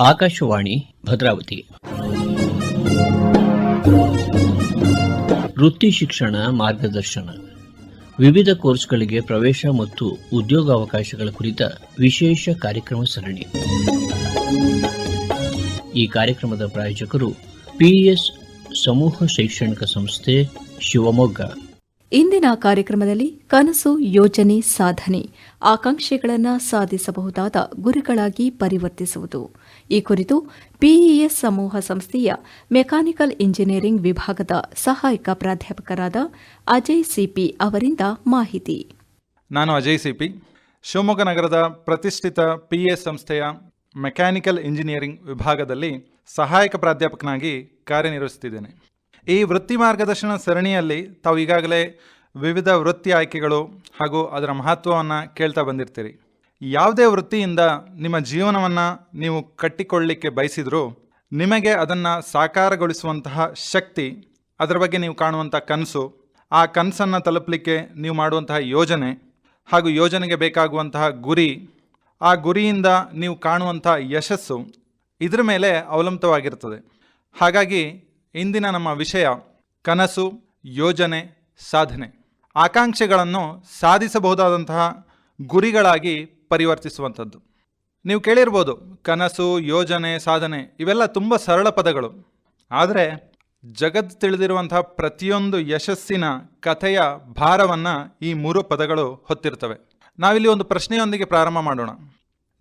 ಆಕಾಶವಾಣಿ, ಭದ್ರಾವತಿ. ವೃತ್ತಿ ಶಿಕ್ಷಣ ಮಾರ್ಗದರ್ಶನ. ವಿವಿಧ ಕೋರ್ಸ್ಗಳಿಗೆ ಪ್ರವೇಶ ಮತ್ತು ಉದ್ಯೋಗಾವಕಾಶಗಳ ಕುರಿತ ವಿಶೇಷ ಕಾರ್ಯಕ್ರಮ ಸರಣಿ. ಈ ಕಾರ್ಯಕ್ರಮದ ಪ್ರಾಯೋಜಕರು ಪಿಎಸ್ ಸಮೂಹ ಶೈಕ್ಷಣಿಕ ಸಂಸ್ಥೆ ಶಿವಮೊಗ್ಗ. ಇಂದಿನ ಕಾರ್ಯಕ್ರಮದಲ್ಲಿ ಕನಸು, ಯೋಜನೆ, ಸಾಧನೆ ಆಕಾಂಕ್ಷೆಗಳನ್ನು ಸಾಧಿಸಬಹುದಾದ ಗುರಿಗಳಾಗಿ ಪರಿವರ್ತಿಸುವುದು. ಈ ಕುರಿತು ಪಿಇಎಸ್ ಸಮೂಹ ಸಂಸ್ಥೆಯ ಮೆಕ್ಯಾನಿಕಲ್ ಇಂಜಿನಿಯರಿಂಗ್ ವಿಭಾಗದ ಸಹಾಯಕ ಪ್ರಾಧ್ಯಾಪಕರಾದ ಅಜಯ್ ಸಿಪಿ ಅವರಿಂದ ಮಾಹಿತಿ. ನಾನು ಅಜಯ್ ಸಿಪಿ. ಶಿವಮೊಗ್ಗ ನಗರದ ಪ್ರತಿಷ್ಠಿತ ಪಿಇಎಸ್ ಸಂಸ್ಥೆಯ ಮೆಕ್ಯಾನಿಕಲ್ ಇಂಜಿನಿಯರಿಂಗ್ ವಿಭಾಗದಲ್ಲಿ ಸಹಾಯಕ ಪ್ರಾಧ್ಯಾಪಕನಾಗಿ ಕಾರ್ಯನಿರ್ವಹಿಸುತ್ತಿದ್ದೇನೆ. ಈ ವೃತ್ತಿ ಮಾರ್ಗದರ್ಶನ ಸರಣಿಯಲ್ಲಿ ತಾವು ಈಗಾಗಲೇ ವಿವಿಧ ವೃತ್ತಿ ಆಯ್ಕೆಗಳು ಹಾಗೂ ಅದರ ಮಹತ್ವವನ್ನು ಕೇಳ್ತಾ ಬಂದಿರ್ತೀರಿ. ಯಾವುದೇ ವೃತ್ತಿಯಿಂದ ನಿಮ್ಮ ಜೀವನವನ್ನು ನೀವು ಕಟ್ಟಿಕೊಳ್ಳಲಿಕ್ಕೆ ಬಯಸಿದರೂ ನಿಮಗೆ ಅದನ್ನು ಸಾಕಾರಗೊಳಿಸುವಂತಹ ಶಕ್ತಿ ಅದರ ಬಗ್ಗೆ ನೀವು ಕಾಣುವಂಥ ಕನಸು, ಆ ಕನಸನ್ನು ತಲುಪಲಿಕ್ಕೆ ನೀವು ಮಾಡುವಂತಹ ಯೋಜನೆ ಹಾಗೂ ಯೋಜನೆಗೆ ಬೇಕಾಗುವಂತಹ ಗುರಿ, ಆ ಗುರಿಯಿಂದ ನೀವು ಕಾಣುವಂಥ ಯಶಸ್ಸು ಇದರ ಮೇಲೆ ಅವಲಂಬಿತವಾಗಿರ್ತದೆ. ಹಾಗಾಗಿ ಇಂದಿನ ನಮ್ಮ ವಿಷಯ ಕನಸು, ಯೋಜನೆ, ಸಾಧನೆ. ಆಕಾಂಕ್ಷೆಗಳನ್ನು ಸಾಧಿಸಬಹುದಾದಂತಹ ಗುರಿಗಳಾಗಿ ಪರಿವರ್ತಿಸುವಂಥದ್ದು. ನೀವು ಕೇಳಿರ್ಬೋದು, ಕನಸು, ಯೋಜನೆ, ಸಾಧನೆ ಇವೆಲ್ಲ ತುಂಬ ಸರಳ ಪದಗಳು. ಆದರೆ ಜಗತ್ ತಿಳಿದಿರುವಂತಹ ಪ್ರತಿಯೊಂದು ಯಶಸ್ಸಿನ ಕಥೆಯ ಭಾರವನ್ನು ಈ ಮೂರು ಪದಗಳು ಹೊತ್ತಿರ್ತವೆ. ನಾವಿಲ್ಲಿ ಒಂದು ಪ್ರಶ್ನೆಯೊಂದಿಗೆ ಪ್ರಾರಂಭ ಮಾಡೋಣ.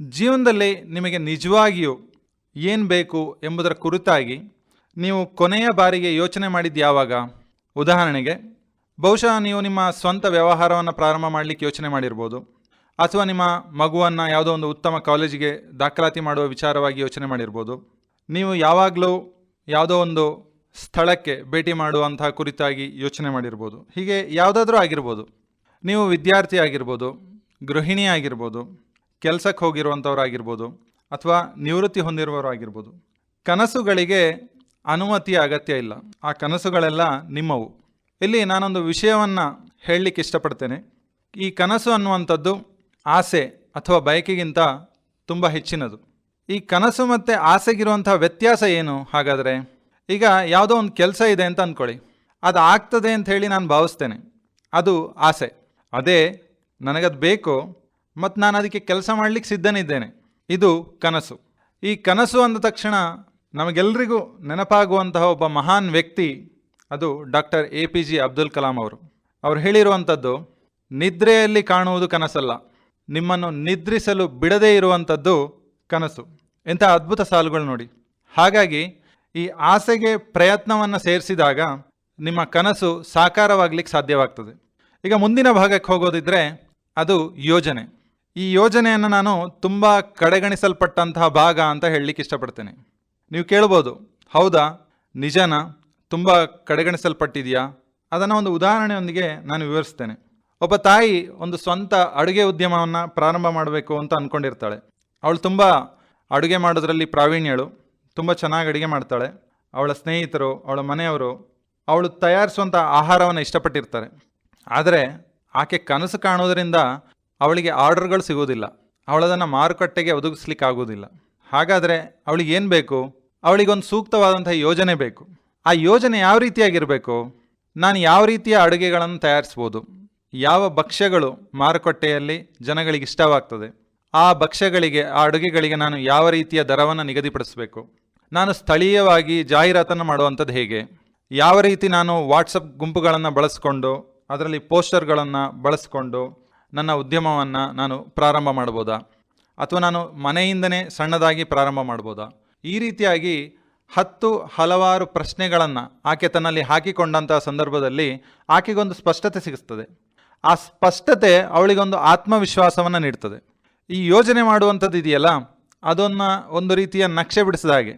ಜೀವನದಲ್ಲಿ ನಿಮಗೆ ನಿಜವಾಗಿಯೂ ಏನು ಬೇಕು ಎಂಬುದರ ಕುರಿತಾಗಿ ನೀವು ಕೊನೆಯ ಬಾರಿಗೆ ಯೋಚನೆ ಮಾಡಿದ್ದು ಯಾವಾಗ? ಉದಾಹರಣೆಗೆ, ಬಹುಶಃ ನೀವು ನಿಮ್ಮ ಸ್ವಂತ ವ್ಯವಹಾರವನ್ನು ಪ್ರಾರಂಭ ಮಾಡಲಿಕ್ಕೆ ಯೋಚನೆ ಮಾಡಿರ್ಬೋದು. ಅಥವಾ ನಿಮ್ಮ ಮಗುವನ್ನು ಯಾವುದೋ ಒಂದು ಉತ್ತಮ ಕಾಲೇಜಿಗೆ ದಾಖಲಾತಿ ಮಾಡುವ ವಿಚಾರವಾಗಿ ಯೋಚನೆ ಮಾಡಿರ್ಬೋದು. ನೀವು ಯಾವಾಗಲೂ ಯಾವುದೋ ಒಂದು ಸ್ಥಳಕ್ಕೆ ಭೇಟಿ ಮಾಡುವಂತಹ ಕುರಿತಾಗಿ ಯೋಚನೆ ಮಾಡಿರ್ಬೋದು. ಹೀಗೆ ಯಾವುದಾದ್ರೂ ಆಗಿರ್ಬೋದು. ನೀವು ವಿದ್ಯಾರ್ಥಿ ಆಗಿರ್ಬೋದು, ಗೃಹಿಣಿ ಆಗಿರ್ಬೋದು, ಕೆಲಸಕ್ಕೆ ಹೋಗಿರುವಂಥವ್ರಾಗಿರ್ಬೋದು, ಅಥವಾ ನಿವೃತ್ತಿ ಹೊಂದಿರುವವರು ಆಗಿರ್ಬೋದು ಕನಸುಗಳಿಗೆ ಅನುಮತಿಯ ಅಗತ್ಯ ಇಲ್ಲ. ಆ ಕನಸುಗಳೆಲ್ಲ ನಿಮ್ಮವು. ಇಲ್ಲಿ ನಾನೊಂದು ವಿಷಯವನ್ನು ಹೇಳಲಿಕ್ಕೆ ಇಷ್ಟಪಡ್ತೇನೆ. ಈ ಕನಸು ಅನ್ನುವಂಥದ್ದು ಆಸೆ ಅಥವಾ ಬಯಕೆಗಿಂತ ತುಂಬ ಹೆಚ್ಚಿನದು. ಈ ಕನಸು ಮತ್ತು ಆಸೆಗಿರುವಂಥ ವ್ಯತ್ಯಾಸ ಏನು? ಹಾಗಾದರೆ ಈಗ ಯಾವುದೋ ಒಂದು ಕೆಲಸ ಇದೆ ಅಂತ ಅಂದ್ಕೊಳ್ಳಿ ಅದು ಆಗ್ತದೆ ಅಂತ ಹೇಳಿ ನಾನು ಭಾವಿಸ್ತೇನೆ. ಅದು ಆಸೆ. ಅದೇ ನನಗದು ಬೇಕು ಮತ್ತು ನಾನು ಅದಕ್ಕೆ ಕೆಲಸ ಮಾಡಲಿಕ್ಕೆ ಸಿದ್ಧನಿದ್ದೇನೆ. ಇದು ಕನಸು. ಈ ಕನಸು ಅಂದ ತಕ್ಷಣ ನಮಗೆಲ್ಲರಿಗೂ ನೆನಪಾಗುವಂತಹ ಒಬ್ಬ ಮಹಾನ್ ವ್ಯಕ್ತಿ ಅದು doctor A P J Abdul Kalam ಅವರು. ಅವರು ಹೇಳಿರುವಂಥದ್ದು, ನಿದ್ರೆಯಲ್ಲಿ ಕಾಣುವುದು ಕನಸಲ್ಲ. ನಿಮ್ಮನ್ನು ನಿದ್ರಿಸಲು ಬಿಡದೇ ಇರುವಂಥದ್ದು ಕನಸು. ಇಂಥ ಅದ್ಭುತ ಸಾಲುಗಳು ನೋಡಿ. ಹಾಗಾಗಿ ಈ ಆಸೆಗೆ ಪ್ರಯತ್ನವನ್ನು ಸೇರಿಸಿದಾಗ ನಿಮ್ಮ ಕನಸು ಸಾಕಾರವಾಗಲಿಕ್ಕೆ ಸಾಧ್ಯವಾಗ್ತದೆ. ಈಗ ಮುಂದಿನ ಭಾಗಕ್ಕೆ ಹೋಗೋದಿದ್ರೆ ಅದು ಯೋಜನೆ. ಈ ಯೋಜನೆಯನ್ನು ನಾನು ತುಂಬ ಕಡೆಗಣಿಸಲ್ಪಟ್ಟಂತಹ ಭಾಗ ಅಂತ ಹೇಳಲಿಕ್ಕೆ ಇಷ್ಟಪಡ್ತೇನೆ. ನೀವು ಕೇಳ್ಬೋದು, ಹೌದಾ? ನಿಜನಾ? ತುಂಬ ಕಡೆಗಣಿಸಲ್ಪಟ್ಟಿದೆಯಾ? ಅದನ್ನು ಒಂದು ಉದಾಹರಣೆಯೊಂದಿಗೆ ನಾನು ವಿವರಿಸ್ತೇನೆ. ಒಬ್ಬ ತಾಯಿ ಒಂದು ಸ್ವಂತ ಅಡುಗೆ ಉದ್ಯಮವನ್ನು ಪ್ರಾರಂಭ ಮಾಡಬೇಕು ಅಂತ ಅಂದ್ಕೊಂಡಿರ್ತಾಳೆ ಅವಳು ತುಂಬ ಅಡುಗೆ ಮಾಡೋದ್ರಲ್ಲಿ ಪ್ರಾವೀಣ್ಯಳು, ತುಂಬ ಚೆನ್ನಾಗಿ ಅಡುಗೆ ಮಾಡ್ತಾಳೆ. ಅವಳ ಸ್ನೇಹಿತರು, ಅವಳ ಮನೆಯವರು, ಅವಳು ತಯಾರಿಸುವಂಥ ಆಹಾರವನ್ನು ಇಷ್ಟಪಟ್ಟಿರ್ತಾರೆ. ಆದರೆ ಆಕೆ ಕನಸು ಕಾಣೋದರಿಂದ ಅವಳಿಗೆ ಆರ್ಡರ್ಗಳು ಸಿಗೋದಿಲ್ಲ ಅವಳದನ್ನು ಮಾರುಕಟ್ಟೆಗೆ ಒದಗಿಸ್ಲಿಕ್ಕೆ ಆಗೋದಿಲ್ಲ ಹಾಗಾದರೆ ಅವಳಿಗೆ ಏನು ಬೇಕು? ಅವಳಿಗೊಂದು ಸೂಕ್ತವಾದಂಥ ಯೋಜನೆ ಬೇಕು. ಆ ಯೋಜನೆ ಯಾವ ರೀತಿಯಾಗಿರಬೇಕು? ನಾನು ಯಾವ ರೀತಿಯ ಅಡುಗೆಗಳನ್ನು ತಯಾರಿಸ್ಬೋದು? ಯಾವ ಭಕ್ಷ್ಯಗಳು ಮಾರುಕಟ್ಟೆಯಲ್ಲಿ ಜನಗಳಿಗೆ ಇಷ್ಟವಾಗ್ತದೆ? ಆ ಭಕ್ಷ್ಯಗಳಿಗೆ, ಆ ಅಡುಗೆಗಳಿಗೆ ನಾನು ಯಾವ ರೀತಿಯ ದರವನ್ನು ನಿಗದಿಪಡಿಸಬೇಕು? ನಾನು ಸ್ಥಳೀಯವಾಗಿ ಜಾಹೀರಾತನ್ನು ಮಾಡುವಂಥದ್ದು ಹೇಗೆ? ಯಾವ ರೀತಿ ನಾನು ವಾಟ್ಸಪ್ ಗುಂಪುಗಳನ್ನು ಬಳಸ್ಕೊಂಡು, ಅದರಲ್ಲಿ ಪೋಸ್ಟರ್ಗಳನ್ನು ಬಳಸ್ಕೊಂಡು ನನ್ನ ಉದ್ಯಮವನ್ನು ನಾನು ಪ್ರಾರಂಭ ಮಾಡ್ಬೋದಾ? ಅಥವಾ ನಾನು ಮನೆಯಿಂದನೇ ಸಣ್ಣದಾಗಿ ಪ್ರಾರಂಭ ಮಾಡ್ಬೋದಾ? ಈ ರೀತಿಯಾಗಿ ಹತ್ತು ಹಲವಾರು ಪ್ರಶ್ನೆಗಳನ್ನು ಆಕೆ ತನ್ನಲ್ಲಿ ಹಾಕಿಕೊಂಡಂತಹ ಸಂದರ್ಭದಲ್ಲಿ ಆಕೆಗೊಂದು ಸ್ಪಷ್ಟತೆ ಸಿಗುತ್ತದೆ. ಆ ಸ್ಪಷ್ಟತೆ ಅವಳಿಗೊಂದು ಆತ್ಮವಿಶ್ವಾಸವನ್ನು ನೀಡ್ತದೆ. ಈ ಯೋಜನೆ ಮಾಡುವಂಥದ್ದು ಇದೆಯಲ್ಲ, ಅದನ್ನು ಒಂದು ರೀತಿಯ ನಕ್ಷೆ ಬಿಡಿಸಿದ ಹಾಗೆ.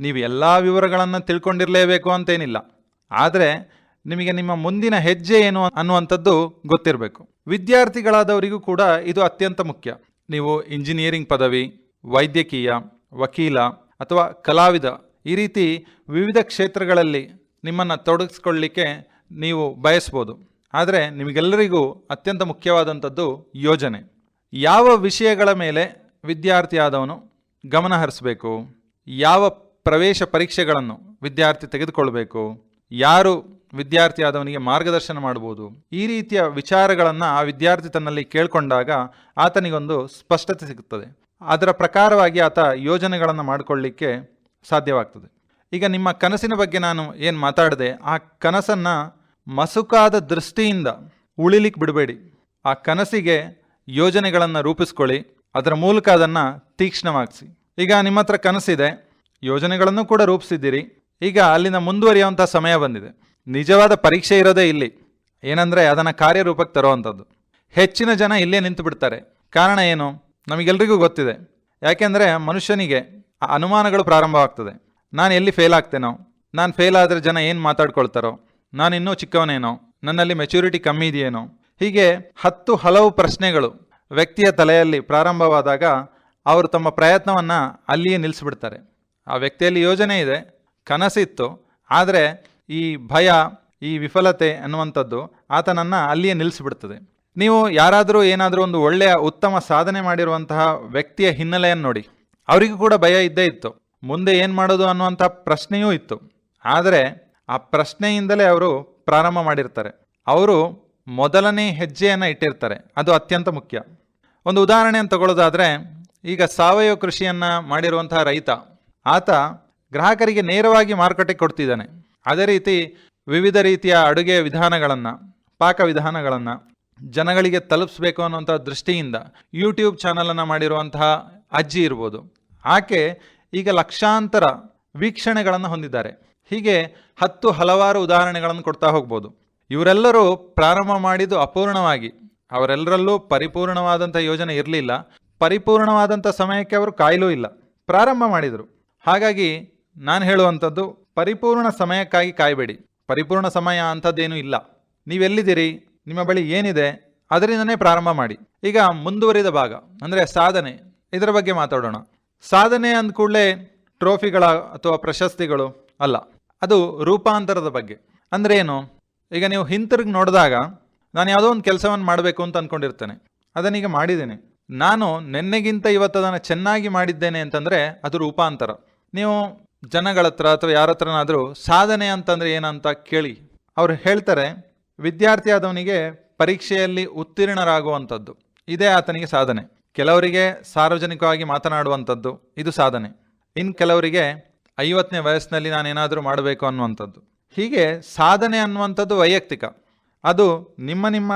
ನೀವು ಎಲ್ಲ ವಿವರಗಳನ್ನು ತಿಳ್ಕೊಂಡಿರಲೇಬೇಕು ಅಂತೇನಿಲ್ಲ. ಆದರೆ ನಿಮಗೆ ನಿಮ್ಮ ಮುಂದಿನ ಹೆಜ್ಜೆ ಏನು ಅನ್ನುವಂಥದ್ದು ಗೊತ್ತಿರಬೇಕು. ವಿದ್ಯಾರ್ಥಿಗಳಾದವರಿಗೂ ಕೂಡ ಇದು ಅತ್ಯಂತ ಮುಖ್ಯ. ನೀವು ಇಂಜಿನಿಯರಿಂಗ್ ಪದವಿ, ವೈದ್ಯಕೀಯ, ವಕೀಲ ಅಥವಾ ಕಲಾವಿದ, ಈ ರೀತಿ ವಿವಿಧ ಕ್ಷೇತ್ರಗಳಲ್ಲಿ ನಿಮ್ಮನ್ನು ತೊಡಗಿಸ್ಕೊಳ್ಳಿಕ್ಕೆ ನೀವು ಬಯಸ್ಬೋದು. ಆದರೆ ನಿಮಗೆಲ್ಲರಿಗೂ ಅತ್ಯಂತ ಮುಖ್ಯವಾದಂಥದ್ದು ಯೋಜನೆ. ಯಾವ ವಿಷಯಗಳ ಮೇಲೆ ವಿದ್ಯಾರ್ಥಿ ಆದವನು ಗಮನ ಹರಿಸಬೇಕು? ಯಾವ ಪ್ರವೇಶ ಪರೀಕ್ಷೆಗಳನ್ನು ವಿದ್ಯಾರ್ಥಿ ತೆಗೆದುಕೊಳ್ಬೇಕು? ಯಾರು ವಿದ್ಯಾರ್ಥಿ ಆದವನಿಗೆ ಮಾರ್ಗದರ್ಶನ ಮಾಡ್ಬೋದು ಈ ರೀತಿಯ ವಿಚಾರಗಳನ್ನು ಆ ವಿದ್ಯಾರ್ಥಿ ತನ್ನಲ್ಲಿ ಕೇಳಿಕೊಂಡಾಗ ಆತನಿಗೊಂದು ಸ್ಪಷ್ಟತೆ ಸಿಗುತ್ತದೆ. ಅದರ ಪ್ರಕಾರವಾಗಿ ಆತ ಯೋಜನೆಗಳನ್ನು ಮಾಡಿಕೊಳ್ಳಿಕ್ಕೆ ಸಾಧ್ಯವಾಗ್ತದೆ. ಈಗ ನಿಮ್ಮ ಕನಸಿನ ಬಗ್ಗೆ ನಾನು ಏನು ಮಾತಾಡಿದೆ, ಆ ಕನಸನ್ನು ಮಸುಕಾದ ದೃಷ್ಟಿಯಿಂದ ಉಳಿಲಿಕ್ಕೆ ಬಿಡಬೇಡಿ. ಆ ಕನಸಿಗೆ ಯೋಜನೆಗಳನ್ನು ರೂಪಿಸ್ಕೊಳ್ಳಿ, ಅದರ ಮೂಲಕ ಅದನ್ನು ತೀಕ್ಷ್ಣವಾಗಿಸಿ. ಈಗ ನಿಮ್ಮ ಹತ್ರ ಕನಸಿದೆ, ಯೋಜನೆಗಳನ್ನು ಕೂಡ ರೂಪಿಸಿದ್ದೀರಿ. ಈಗ ಅಲ್ಲಿಂದ ಮುಂದುವರಿಯುವಂಥ ಸಮಯ ಬಂದಿದೆ. ನಿಜವಾದ ಪರೀಕ್ಷೆ ಇರೋದೇ ಇಲ್ಲಿ. ಏನಂದರೆ ಅದನ್ನು ಕಾರ್ಯರೂಪಕ್ಕೆ ತರುವಂಥದ್ದು. ಹೆಚ್ಚಿನ ಜನ ಇಲ್ಲೇ ನಿಂತು ಬಿಡ್ತಾರೆ ಕಾರಣ ಏನು? ನಮಗೆಲ್ರಿಗೂ ಗೊತ್ತಿದೆ. ಯಾಕೆಂದರೆ ಮನುಷ್ಯನಿಗೆ ಆ ಅನುಮಾನಗಳು ಪ್ರಾರಂಭವಾಗ್ತದೆ. ನಾನು ಎಲ್ಲಿ ಫೇಲ್ ಆಗ್ತೇನೋ? ನಾನು ಫೇಲ್ ಆದರೆ ಜನ ಏನು ಮಾತಾಡ್ಕೊಳ್ತಾರೋ? ನಾನು ಇನ್ನೂ ಚಿಕ್ಕವನೇನೋ? ನನ್ನಲ್ಲಿ ಮೆಚುರಿಟಿ ಕಮ್ಮಿ ಇದೆಯೇನೋ? ಹೀಗೆ ಹತ್ತು ಹಲವು ಪ್ರಶ್ನೆಗಳು ವ್ಯಕ್ತಿಯ ತಲೆಯಲ್ಲಿ ಪ್ರಾರಂಭವಾದಾಗ ಅವರು ತಮ್ಮ ಪ್ರಯತ್ನವನ್ನು ಅಲ್ಲಿಯೇ ನಿಲ್ಲಿಸ್ಬಿಡ್ತಾರೆ. ಆ ವ್ಯಕ್ತಿಯಲ್ಲಿ ಯೋಜನೆ ಇದೆ. ಕನಸಿತ್ತು. ಆದರೆ ಈ ಭಯ, ಈ ವಿಫಲತೆ ಅನ್ನುವಂಥದ್ದು ಆತನನ್ನು ಅಲ್ಲಿಯೇ ನಿಲ್ಲಿಸಿಬಿಡ್ತದೆ. ನೀವು ಯಾರಾದರೂ ಏನಾದರೂ ಒಂದು ಒಳ್ಳೆಯ ಉತ್ತಮ ಸಾಧನೆ ಮಾಡಿರುವಂತಹ ವ್ಯಕ್ತಿಯ ಹಿನ್ನೆಲೆಯನ್ನು ನೋಡಿ. ಅವರಿಗೂ ಕೂಡ ಭಯ ಇದ್ದೇ ಇತ್ತು. ಮುಂದೆ ಏನು ಮಾಡೋದು ಅನ್ನುವಂಥ ಪ್ರಶ್ನೆಯೂ ಇತ್ತು. ಆದರೆ ಆ ಪ್ರಶ್ನೆಯಿಂದಲೇ ಅವರು ಪ್ರಾರಂಭ ಮಾಡಿರ್ತಾರೆ. ಅವರು ಮೊದಲನೇ ಹೆಜ್ಜೆಯನ್ನು ಇಟ್ಟಿರ್ತಾರೆ. ಅದು ಅತ್ಯಂತ ಮುಖ್ಯ. ಒಂದು ಉದಾಹರಣೆಯನ್ನು ತಗೊಳ್ಳೋದಾದರೆ, ಈಗ ಸಾವಯವ ಕೃಷಿಯನ್ನು ಮಾಡಿರುವಂತಹ ರೈತ, ಆತ ಗ್ರಾಹಕರಿಗೆ ನೇರವಾಗಿ ಮಾರುಕಟ್ಟೆ ಕೊಡ್ತಿದ್ದಾನೆ. ಅದೇ ರೀತಿ ವಿವಿಧ ರೀತಿಯ ಅಡುಗೆ ವಿಧಾನಗಳನ್ನು, ಪಾಕ ವಿಧಾನಗಳನ್ನು ಜನಗಳಿಗೆ ತಲುಪಿಸ್ಬೇಕು ಅನ್ನುವಂಥ ದೃಷ್ಟಿಯಿಂದ ಯೂಟ್ಯೂಬ್ ಚಾನಲನ್ನು ಮಾಡಿರುವಂತಹ ಅಜ್ಜಿ ಇರ್ಬೋದು. ಆಕೆ ಈಗ ಲಕ್ಷಾಂತರ ವೀಕ್ಷಣೆಗಳನ್ನು ಹೊಂದಿದ್ದಾರೆ. ಹೀಗೆ ಹತ್ತು ಹಲವಾರು ಉದಾಹರಣೆಗಳನ್ನು ಕೊಡ್ತಾ ಹೋಗ್ಬೋದು. ಇವರೆಲ್ಲರೂ ಪ್ರಾರಂಭ ಮಾಡಿದ್ದು ಅಪೂರ್ಣವಾಗಿ. ಅವರೆಲ್ಲರಲ್ಲೂ ಪರಿಪೂರ್ಣವಾದಂಥ ಯೋಜನೆ ಇರಲಿಲ್ಲ. ಪರಿಪೂರ್ಣವಾದಂಥ ಸಮಯಕ್ಕೆ ಅವರು ಕಾಯಲೂ ಇಲ್ಲ. ಪ್ರಾರಂಭ ಮಾಡಿದರು. ಹಾಗಾಗಿ ನಾನು ಹೇಳುವಂಥದ್ದು ಪರಿಪೂರ್ಣ ಸಮಯಕ್ಕಾಗಿ ಕಾಯಬೇಡಿ. ಪರಿಪೂರ್ಣ ಸಮಯ ಅಂಥದ್ದೇನೂ ಇಲ್ಲ. ನೀವೆಲ್ಲಿದ್ದೀರಿ? ನಿಮ್ಮ ಬಳಿ ಏನಿದೆ? ಅದರಿಂದನೇ ಪ್ರಾರಂಭ ಮಾಡಿ. ಈಗ ಮುಂದುವರಿದ ಭಾಗ, ಅಂದರೆ ಸಾಧನೆ. ಇದರ ಬಗ್ಗೆ ಮಾತಾಡೋಣ. ಸಾಧನೆ ಅಂದ ಕೂಡಲೇ ಟ್ರೋಫಿಗಳ ಅಥವಾ ಪ್ರಶಸ್ತಿಗಳು ಅಲ್ಲ. ಅದು ರೂಪಾಂತರದ ಬಗ್ಗೆ. ಅಂದರೆ ಏನು? ಈಗ ನೀವು ಹಿಂತಿರುಗಿ ನೋಡಿದಾಗ ನಾನು ಯಾವುದೋ ಒಂದು ಕೆಲಸವನ್ನು ಮಾಡಬೇಕು ಅಂತ ಅಂದ್ಕೊಂಡಿರ್ತೇನೆ ಅದನ್ನೀಗ ಮಾಡಿದ್ದೇನೆ. ನಾನು ನಿನ್ನೆಗಿಂತ ಇವತ್ತು ಅದನ್ನು ಚೆನ್ನಾಗಿ ಮಾಡಿದ್ದೇನೆ ಅಂತಂದರೆ ಅದು ರೂಪಾಂತರ. ನೀವು ಜನಗಳ ಹತ್ರ ಅಥವಾ ಯಾರ ಹತ್ರನಾದರೂ ಸಾಧನೆ ಅಂತಂದರೆ ಏನಂತ ಕೇಳಿ ಅವರು ಹೇಳ್ತಾರೆ ವಿದ್ಯಾರ್ಥಿ ಆದವನಿಗೆ ಪರೀಕ್ಷೆಯಲ್ಲಿ ಉತ್ತೀರ್ಣರಾಗುವಂಥದ್ದು. ಇದೇ ಆತನಿಗೆ ಸಾಧನೆ. ಕೆಲವರಿಗೆ ಸಾರ್ವಜನಿಕವಾಗಿ ಮಾತನಾಡುವಂಥದ್ದು, ಇದು ಸಾಧನೆ. ಇನ್ನು ಕೆಲವರಿಗೆ ಐವತ್ತನೇ ವಯಸ್ಸಿನಲ್ಲಿ ನಾನೇನಾದರೂ ಮಾಡಬೇಕು ಅನ್ನುವಂಥದ್ದು. ಹೀಗೆ ಸಾಧನೆ ಅನ್ನುವಂಥದ್ದು ವೈಯಕ್ತಿಕ. ಅದು ನಿಮ್ಮ ನಿಮ್ಮ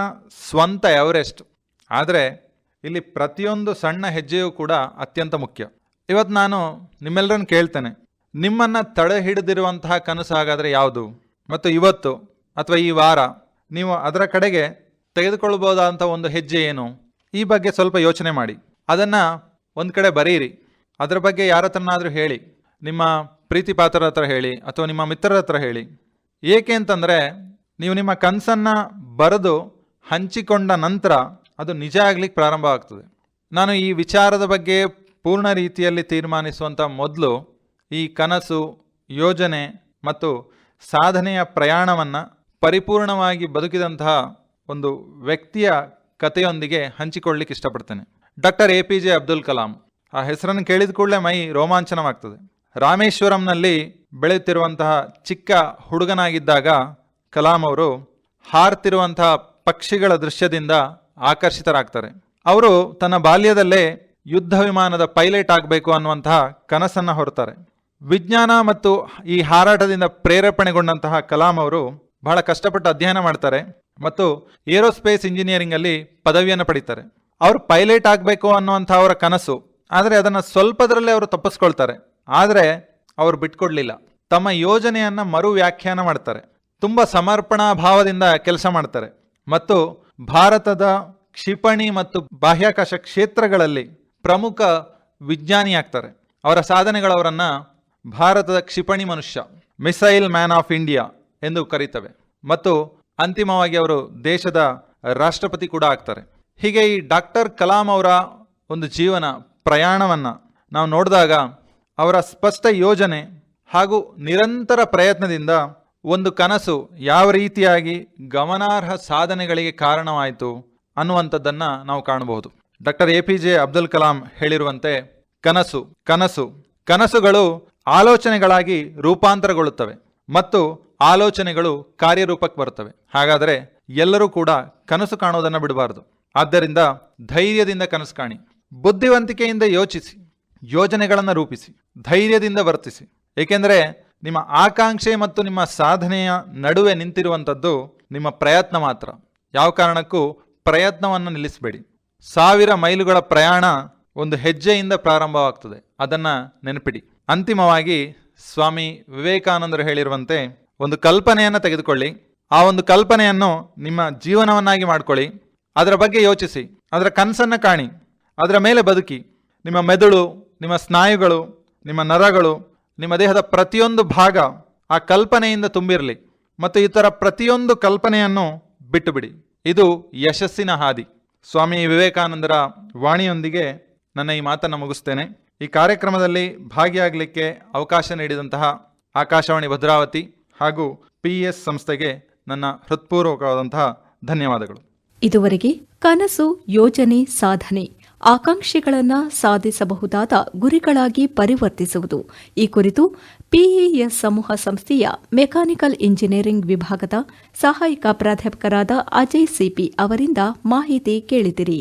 ಸ್ವಂತ ಎವರೆಸ್ಟ್. ಆದರೆ ಇಲ್ಲಿ ಪ್ರತಿಯೊಂದು ಸಣ್ಣ ಹೆಜ್ಜೆಯೂ ಕೂಡ ಅತ್ಯಂತ ಮುಖ್ಯ. ಇವತ್ತು ನಾನು ನಿಮ್ಮೆಲ್ಲರನ್ನು ಕೇಳ್ತೇನೆ. ನಿಮ್ಮನ್ನು ತಡೆ ಹಿಡಿದಿರುವಂತಹ ಕನಸು ಹಾಗಾದರೆ ಯಾವುದು? ಮತ್ತು ಇವತ್ತು ಅಥವಾ ಈ ವಾರ ನೀವು ಅದರ ಕಡೆಗೆ ತೆಗೆದುಕೊಳ್ಬೋದಾದಂಥ ಒಂದು ಹೆಜ್ಜೆ ಏನು? ಈ ಬಗ್ಗೆ ಸ್ವಲ್ಪ ಯೋಚನೆ ಮಾಡಿ. ಅದನ್ನು ಒಂದು ಕಡೆ ಬರೀರಿ. ಅದರ ಬಗ್ಗೆ ಯಾರ ಹತ್ರನಾದರೂ ಹೇಳಿ. ನಿಮ್ಮ ಪ್ರೀತಿ ಪಾತ್ರರ ಹತ್ರ ಹೇಳಿ ಅಥವಾ ನಿಮ್ಮ ಮಿತ್ರರ ಹತ್ರ ಹೇಳಿ. ಏಕೆ ಅಂತಂದರೆ ನೀವು ನಿಮ್ಮ ಕನಸನ್ನು ಬರೆದು ಹಂಚಿಕೊಂಡ ನಂತರ ಅದು ನಿಜ ಆಗ್ಲಿಕ್ಕೆ ಪ್ರಾರಂಭ ಆಗ್ತದೆ ನಾನು ಈ ವಿಚಾರದ ಬಗ್ಗೆ ಪೂರ್ಣ ರೀತಿಯಲ್ಲಿ ತೀರ್ಮಾನಿಸುವಂಥ ಮೊದಲು ಈ ಕನಸು, ಯೋಜನೆ ಮತ್ತು ಸಾಧನೆಯ ಪ್ರಯಾಣವನ್ನು ಪರಿಪೂರ್ಣವಾಗಿ ಬದುಕಿದಂತಹ ಒಂದು ವ್ಯಕ್ತಿಯ ಕಥೆಯೊಂದಿಗೆ ಹಂಚಿಕೊಳ್ಳಿಕ್ಕೆ ಇಷ್ಟಪಡ್ತೇನೆ. Doctor A P J Abdul Kalam, ಆ ಹೆಸರನ್ನು ಕೇಳಿದ ಕೂಡಲೇ ಮೈ ರೋಮಾಂಚನವಾಗ್ತದೆ. ರಾಮೇಶ್ವರಂನಲ್ಲಿ ಬೆಳೆಯುತ್ತಿರುವಂತಹ ಚಿಕ್ಕ ಹುಡುಗನಾಗಿದ್ದಾಗ ಕಲಾಂ ಅವರು ಹಾರ್ತಿರುವಂತಹ ಪಕ್ಷಿಗಳ ದೃಶ್ಯದಿಂದ ಆಕರ್ಷಿತರಾಗ್ತಾರೆ. ಅವರು ತನ್ನ ಬಾಲ್ಯದಲ್ಲೇ ಯುದ್ಧ ವಿಮಾನದ ಪೈಲಟ್ ಆಗಬೇಕು ಅನ್ನುವಂತಹ ಕನಸನ್ನು ಹೊರತಾರೆ ವಿಜ್ಞಾನ ಮತ್ತು ಈ ಹಾರಾಟದಿಂದ ಪ್ರೇರೇಪಣೆಗೊಂಡಂತಹ ಕಲಾಂ ಅವರು ಬಹಳ ಕಷ್ಟಪಟ್ಟು ಅಧ್ಯಯನ ಮಾಡ್ತಾರೆ ಮತ್ತು ಏರೋಸ್ಪೇಸ್ ಇಂಜಿನಿಯರಿಂಗಲ್ಲಿ ಪದವಿಯನ್ನು ಪಡಿತಾರೆ. ಅವರು ಪೈಲಟ್ ಆಗಬೇಕು ಅನ್ನುವಂಥ ಅವರ ಕನಸು, ಆದರೆ ಅದನ್ನು ಸ್ವಲ್ಪದರಲ್ಲೇ ಅವರು ತಪ್ಪಿಸ್ಕೊಳ್ತಾರೆ. ಆದರೆ ಅವರು ಬಿಟ್ಕೊಡ್ಲಿಲ್ಲ. ತಮ್ಮ ಯೋಜನೆಯನ್ನು ಮರು ವ್ಯಾಖ್ಯಾನ ಮಾಡ್ತಾರೆ. ತುಂಬ ಸಮರ್ಪಣಾ ಭಾವದಿಂದ ಕೆಲಸ ಮಾಡ್ತಾರೆ. ಮತ್ತು ಭಾರತದ ಕ್ಷಿಪಣಿ ಮತ್ತು ಬಾಹ್ಯಾಕಾಶ ಕ್ಷೇತ್ರಗಳಲ್ಲಿ ಪ್ರಮುಖ ವಿಜ್ಞಾನಿಯಾಗ್ತಾರೆ. ಅವರ ಸಾಧನೆಗಳವರನ್ನು ಭಾರತದ ಕ್ಷಿಪಣಿ ಮನುಷ್ಯ ಮಿಸೈಲ್ ಮ್ಯಾನ್ ಆಫ್ ಇಂಡಿಯಾ ಎಂದು ಕರೀತವೆ. ಮತ್ತು ಅಂತಿಮವಾಗಿ ಅವರು ದೇಶದ ರಾಷ್ಟ್ರಪತಿ ಕೂಡ ಆಗ್ತಾರೆ. ಹೀಗೆ ಈ ಡಾಕ್ಟರ್ ಕಲಾಂ ಅವರ ಒಂದು ಜೀವನ, ಪ್ರಯಾಣವನ್ನು ನಾವು ನೋಡಿದಾಗ ಅವರ ಸ್ಪಷ್ಟ ಯೋಜನೆ ಹಾಗೂ ನಿರಂತರ ಪ್ರಯತ್ನದಿಂದ ಒಂದು ಕನಸು ಯಾವ ರೀತಿಯಾಗಿ ಗಮನಾರ್ಹ ಸಾಧನೆಗಳಿಗೆ ಕಾರಣವಾಯಿತು ಅನ್ನುವಂಥದ್ದನ್ನು ನಾವು ಕಾಣಬಹುದು. Doctor A P J Abdul Kalam ಹೇಳಿರುವಂತೆ, ಕನಸು ಕನಸು, ಕನಸುಗಳು ಆಲೋಚನೆಗಳಾಗಿ ರೂಪಾಂತರಗೊಳ್ಳುತ್ತವೆ ಮತ್ತು ಆಲೋಚನೆಗಳು ಕಾರ್ಯರೂಪಕ್ಕೆ ಬರುತ್ತವೆ. ಹಾಗಾದರೆ ಎಲ್ಲರೂ ಕೂಡ ಕನಸು ಕಾಣೋದನ್ನು ಬಿಡಬಾರದು. ಆದ್ದರಿಂದ ಧೈರ್ಯದಿಂದ ಕನಸು ಕಾಣಿ. ಬುದ್ಧಿವಂತಿಕೆಯಿಂದ ಯೋಚಿಸಿ. ಯೋಜನೆಗಳನ್ನು ರೂಪಿಸಿ. ಧೈರ್ಯದಿಂದ ವರ್ತಿಸಿ. ಏಕೆಂದರೆ ನಿಮ್ಮ ಆಕಾಂಕ್ಷೆ ಮತ್ತು ನಿಮ್ಮ ಸಾಧನೆಯ ನಡುವೆ ನಿಂತಿರುವಂಥದ್ದು ನಿಮ್ಮ ಪ್ರಯತ್ನ ಮಾತ್ರ. ಯಾವ ಕಾರಣಕ್ಕೂ ಪ್ರಯತ್ನವನ್ನು ನಿಲ್ಲಿಸಬೇಡಿ. ಸಾವಿರ ಮೈಲುಗಳ ಪ್ರಯಾಣ ಒಂದು ಹೆಜ್ಜೆಯಿಂದ ಪ್ರಾರಂಭವಾಗ್ತದೆ. ಅದನ್ನು ನೆನಪಿಡಿ. ಅಂತಿಮವಾಗಿ ಸ್ವಾಮಿ ವಿವೇಕಾನಂದರು ಹೇಳಿರುವಂತೆ ಒಂದು ಕಲ್ಪನೆಯನ್ನು ತೆಗೆದುಕೊಳ್ಳಿ. ಆ ಒಂದು ಕಲ್ಪನೆಯನ್ನು ನಿಮ್ಮ ಜೀವನವನ್ನಾಗಿ ಮಾಡಿಕೊಳ್ಳಿ. ಅದರ ಬಗ್ಗೆ ಯೋಚಿಸಿ. ಅದರ ಕನಸನ್ನು ಕಾಣಿ. ಅದರ ಮೇಲೆ ಬದುಕಿ. ನಿಮ್ಮ ಮೆದುಳು, ನಿಮ್ಮ ಸ್ನಾಯುಗಳು, ನಿಮ್ಮ ನರಗಳು, ನಿಮ್ಮ ದೇಹದ ಪ್ರತಿಯೊಂದು ಭಾಗ ಆ ಕಲ್ಪನೆಯಿಂದ ತುಂಬಿರಲಿ. ಮತ್ತು ಇತರ ಪ್ರತಿಯೊಂದು ಕಲ್ಪನೆಯನ್ನು ಬಿಟ್ಟುಬಿಡಿ. ಇದು ಯಶಸ್ಸಿನ ಹಾದಿ. ಸ್ವಾಮಿ ವಿವೇಕಾನಂದರ ವಾಣಿಯೊಂದಿಗೆ ನನ್ನ ಈ ಮಾತನ್ನು ಮುಗಿಸ್ತೇನೆ. ಈ ಕಾರ್ಯಕ್ರಮದಲ್ಲಿ ಭಾಗಿಯಾಗಲಿಕ್ಕೆ ಅವಕಾಶ ನೀಡಿದಂತಹ ಆಕಾಶವಾಣಿ ಭದ್ರಾವತಿ ಹಾಗೂ ಪಿ ಎಸ್ ಸಂಸ್ಥೆಗೆ ನನ್ನ ಹೃತ್ಪೂರ್ವಕವಾದಂತಹ ಧನ್ಯವಾದಗಳು. ಇದುವರೆಗೆ ಕನಸು, ಯೋಜನೆ, ಸಾಧನೆ, ಆಕಾಂಕ್ಷೆಗಳನ್ನು ಸಾಧಿಸಬಹುದಾದ ಗುರಿಗಳಾಗಿ ಪರಿವರ್ತಿಸುವುದು. ಈ ಕುರಿತು ಪಿಇಎಸ್ ಸಮೂಹ ಸಂಸ್ಥೆಯ ಮೆಕ್ಯಾನಿಕಲ್ ಇಂಜಿನಿಯರಿಂಗ್ ವಿಭಾಗದ ಸಹಾಯಕ ಪ್ರಾಧ್ಯಾಪಕರಾದ ಅಜಯ್ ಸಿಪಿ ಅವರಿಂದ ಮಾಹಿತಿ ಕೇಳಿದಿರಿ.